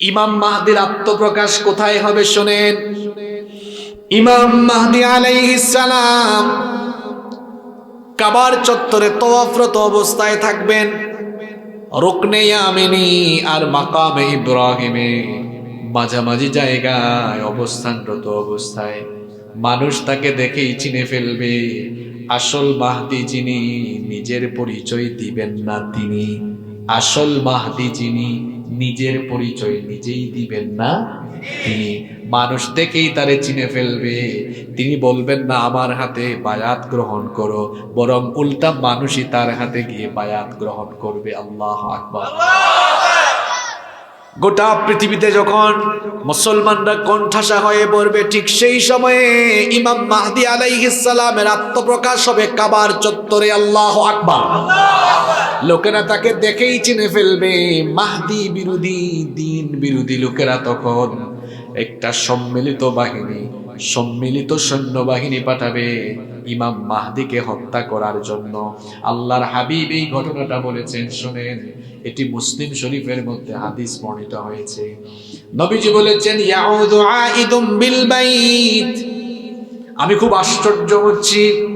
ইমাম মাহদির আত্মপ্রকাশ কোথায় হবে শোনেন। ইমাম মাহদি সালাম কাবার চত্বরে তওয়াফরত অবস্থায় থাকবেন। রুকনে ইয়ামিনি আর মাকামে ইব্রাহিমে। মাঝামাঝি জায়গায় অবস্থানরত অবস্থায় মানুষ তাকে দেখেই চিনে ফেলবে। আসল মাহদি যিনি নিজের পরিচয় দিবেন না তিনি। আসল মাহদি যিনি নিজের পরিচয় নিজেই দিবেন না। তিনি মানুষ দেখেই তারে চিনে ফেলবে। তিনি বলবেন, না, আমার হাতে বায়াত গ্রহণ করো। বরং উল্টা মানুষই তার হাতে গিয়ে বায়াত গ্রহণ করবে। আল্লাহ আকবার। গোটা পৃথিবীতে যখন মুসলমানরা কণ্ঠাসা হয়ে পড়বে ঠিক সেই সময়ে ইমাম মাহদি আলাইহিসালামের আত্মপ্রকাশ হবে কাবার চত্বরে আল্লাহ আকবার। লোকেরা তাকে দেখেই চিনে ফেলবে, মাহদি বিরোধী, দিন বিরোধী লোকেরা তখন একটা সম্মিলিত বাহিনী সম্মিলিত সৈন্যবাহিনী পাঠাবে। ইমাম মাহদিকে হত্যা করার জন্য আল্লাহর হাবিব এই ঘটনাটা বলেছেন, শুনেন, এটি মুসলিম শরীফের মধ্যে হাদিস বর্ণিত হয়েছে। নবীজি বলেছেন আমি খুব আশ্চর্য হচ্ছি।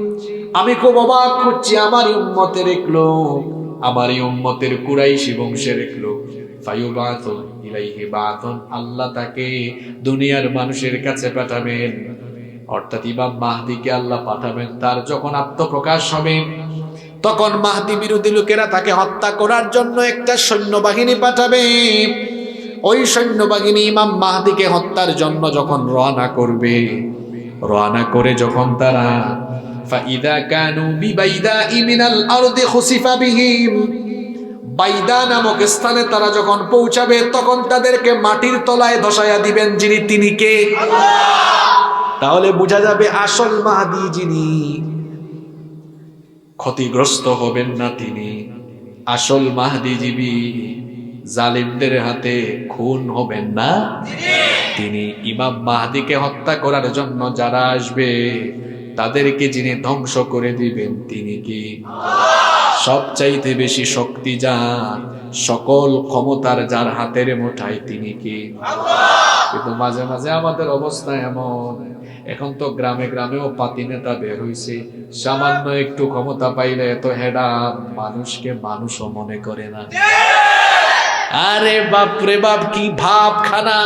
আমি খুব অবাক হচ্ছি আমার উম্মতের এক লোক আমার এই উম্মতের কুরাইশি বংশের এক লোক। ফায়ুবাতুন ইলাইহি বাতুন, আল্লাহ তাকে দুনিয়ার মানুষের কাছে পাঠাবেন। অর্থাৎ ইমাম মাহদিকে আল্লাহ পাঠাবেন, তার যখন আত্মপ্রকাশ হবে, তখন মাহদি বিরোধী লোকেরা তাকে হত্যা করার জন্য একটা সৈন্যবাহিনী পাঠাবে। ওই সৈন্যবাহিনী ইমাম মাহদিকে হত্যার জন্য যখন রওনা করবে, রওনা করে যখন তারা ফাইদা কানু বিবাইদা মিনাল আরদি খুসিফা বিহিম বাইদা নামক স্থানে তারা যখন পৌঁছাবে তখন তাদেরকে মাটির তলায় ধসায়া দিবেন যিনি তিনি কে? তাহলে বোঝা যাবে আসল মাহাদি যিনি। ক্ষতিগ্রস্ত হবেন না তিনি। আসল মাহাদিজীবী জালিমদের হাতে খুন হবেন না তিনি। ইমাম মাহাদিকে হত্যা করার জন্য যারা আসবে তাদেরকে যিনি ধ্বংস করে দিবেন তিনি কি? সবচাইতে বেশি শক্তি যার সকল ক্ষমতার যার হাতের মুঠায় তিনি কি? কিন্তু মাঝে মাঝে আমাদের অবস্থা এমন। এখন তো গ্রামে গ্রামেও পাতি নেতা বের হইছে। সামান্য একটু ক্ষমতা পাইলে এত হেডা মানুষকে মানুষও মনে করে না। আরে বাপ রে বাপ, কি ভাব খানা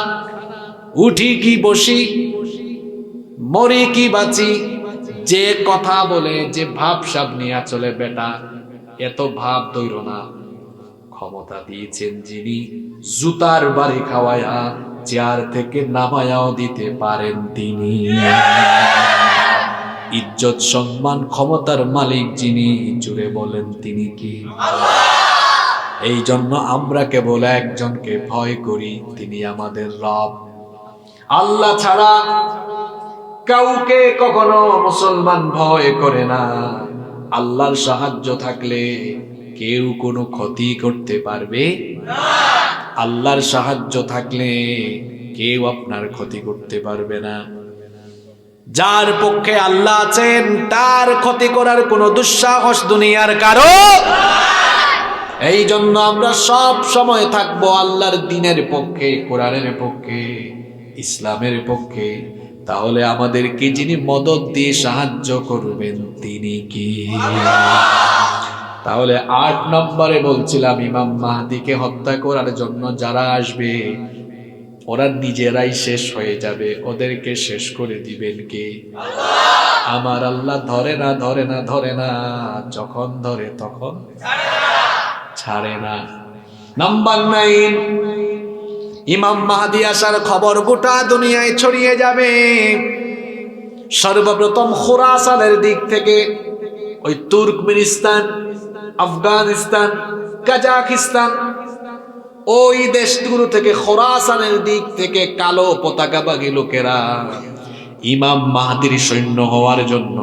উঠি কি বসি? মরি কি বাঁচি? যে কথা বলে, যে ভাব সাব নিয়ে চলে বেটা। এত ভাব দৈর না। ক্ষমতা দিয়েছেন যিনি, জুতার বাড়ি খাওয়ায়া, চেয়ার থেকে নামায়াও দিতে পারেন তিনি। ইজ্জত, সম্মান, ক্ষমতার মালিক যিনি, জুড়ে বলেন তিনি কি? এই জন্য আমরা কেবল একজনকে ভয় করি, তিনি আমাদের রব। আল্লাহ ছাড়া কাউকে কখনো মুসলমান ভয় করে না। আল্লাহর সাহায্য থাকলে কেউ কোনো ক্ষতি করতে পারবে? আল্লাহর সাহায্য থাকলে কেউ আপনার ক্ষতি করতে পারবে না। যার পক্ষে আল্লাহ আছেন, তার ক্ষতি করার কোনো দুঃসাহস দুনিয়ার কারও এই জন্য আমরা সব সময় থাকব আল্লাহর দিনের পক্ষে, কোরআনের পক্ষে, ইসলামের পক্ষে। তাহলে আমাদেরকে যিনি মদত দিয়ে সাহায্য করবেন, তিনি কি? তাহলে আট নম্বরে বলছিলাম ইমাম মাহাদিকে হত্যা করার জন্য যারা আসবে, ওরা নিজেরাই শেষ হয়ে যাবে। ওদেরকে শেষ করে দিবেন কে? আমার আল্লাহ ধরে না ধরে না ধরে না, যখন ধরে তখন ছাড়ে না। নাম্বার নাইন ইমাম মাহাদি আসার খবর গোটা দুনিয়ায় ছড়িয়ে যাবে। সর্বপ্রথম খোরাসানের দিক থেকে ওই তুর্কমেনিস্তান, আফগানিস্তান কাজাকিস্তান ওই দেশগুলো থেকে খোরাসানের দিক থেকে কালো পতাকাবাগী লোকেরা ইমাম মাহাদির সৈন্য হওয়ার জন্য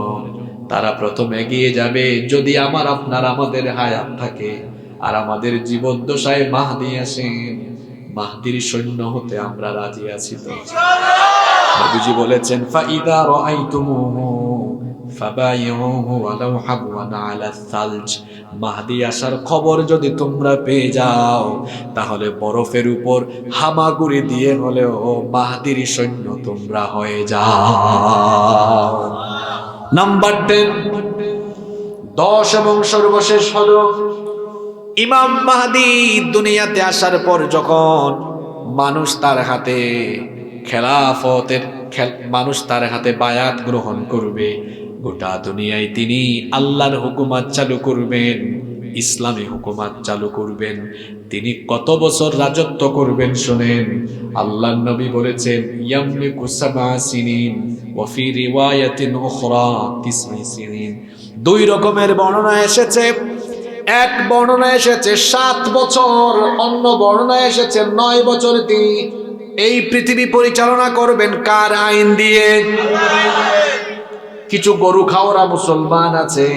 তারা প্রথম এগিয়ে যাবে। যদি আমার আপনার আমাদের হায়াত থাকে আর আমাদের জীবদ্দশায় মাহাদি আসেন মাহদির সৈন্য হতে আমরা রাজি আছি তো। নবীজি বলেছেন ফাইদা রাআইতুমুহু ফাবাইউহু ওয়ালাউ হাবওয়ান আলা সালজ। মাহদি আসার খবর যদি তোমরা পেয়ে যাও তাহলে বরফের উপর হামাগুড়ি দিয়ে হলেও মাহদির সৈন্য তোমরা হয়ে যাও। নাম্বার টেন দশ এবং সর্বশেষ হলো ইমাম মাহাদি দুনিয়াতে আসার পর যখন মানুষ তার হাতে খেলাফতের খেল- মানুষ তার হাতে বায়াত গ্রহণ করবে, গোটা দুনিয়ায় তিনি আল্লাহর হুকুমাত চালু করবেন, ইসলামী হুকুমাত চালু করবেন। তিনি কত বছর রাজত্ব করবেন শোনেন আল্লাহ নবী বলেছেন, ইয়ামলিকু সাবআ সিনিন ওয়া ফি রিওয়ায়াতিন উখরা তিসঈ সিনিন। দুই রকমের বর্ণনা এসেছে। এক বর্ণনা এসেছে, সাত বছর, অন্য বর্ণনা এসেছে, নয় বছর তিনি এই পৃথিবী পরিচালনা করবেন কার আইন দিয়ে? কিছু গরু খাওয়ারা মুসলমান আছে,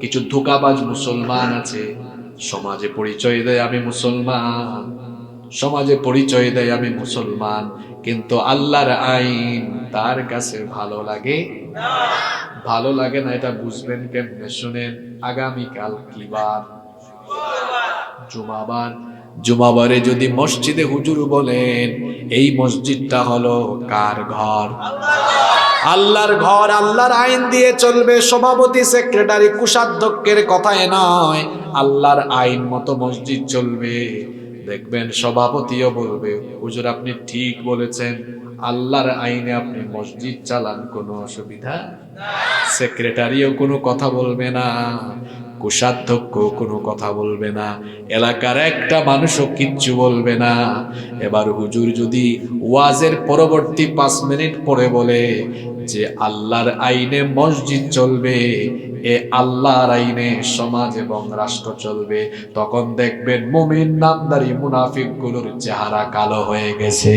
কিছু ধোকাবাজ মুসলমান আছে। সমাজে পরিচয় দেয় আমি মুসলমান, সমাজে পরিচয় দেয় আমি মুসলমান, কিন্তু আল্লাহর আইন তার কাছে ভালো লাগে? ভালো লাগে না এটা বুঝবেন কেমনে? শুনেন, আগামীকাল কি বার জুমাবার। জুমাবারে যদি মসজিদে হুজুর বলেন, এই মসজিদটা হলো কার ঘর? আল্লাহর ঘর, আল্লাহর আইন দিয়ে চলবে, সভাপতি, সেক্রেটারি, কোষাধ্যক্ষের কথায় নয়, আল্লাহর আইন মতো মসজিদ চলবে। দেখবেন সভাপতিও বলবে, হুজুর, আপনি ঠিক বলেছেন। আল্লাহর আইনে আপনি মসজিদ চালান, কোনো অসুবিধা? সেক্রেটারিও কোনো কথা বলবে না, কোষাধ্যক্ষ কোনো কথা বলবে না, এলাকার একটা মানুষও কিচ্ছু বলবে না। এবার হুজুর যদি ওয়াজের পরবর্তী পাঁচ মিনিট পরে বলে যে আল্লাহর আইনে মসজিদ চলবে এ আল্লাহর আইনে সমাজ এবং রাষ্ট্র চলবে। তখন দেখবেন মুমিন নামদারি মুনাফিকগুলোর চেহারা কালো হয়ে গেছে।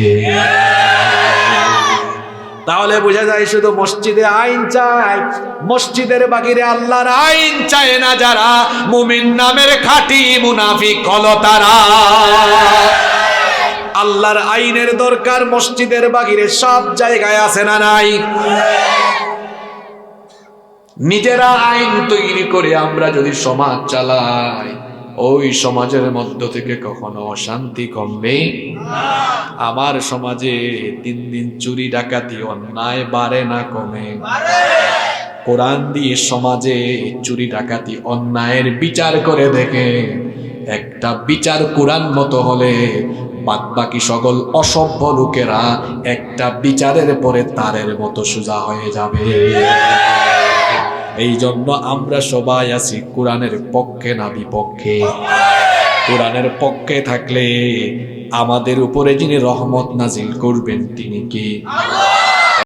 তাহলে বোঝা যায় শুধু মসজিদে আইন চায়, মসজিদের বাগিরে আল্লাহর আইন চায় না যারা। মুমিন নামের খাঁটি মুনাফিক হলো তারা। আল্লাহর আইনের দরকার মসজিদের বাগিরে সব জায়গায় আছে না নাই? নিজেরা আইন তৈরি করে আমরা যদি সমাজ চালাই, ওই সমাজের মধ্য থেকে কখনো অশান্তি কমবে? আমার সমাজে দিন দিন চুরি, ডাকাতি, অন্যায় বাড়ে না, কমে। কোরআন দিয়ে সমাজে চুরি, ডাকাতি, অন্যায়ের বিচার করে দেখে, একটা বিচার কোরআন মতো হলে বাদ বাকি সকল অসভ্য লোকেরা একটা বিচারের পরে তারের মতো সোজা হয়ে যাবে। এই জন্য আমরা সবাই আছি কোরআনের পক্ষে না বিপক্ষে। কোরআনের পক্ষে থাকলে আমাদের উপরে যিনি রহমত নাজিল করবেন তিনি কি?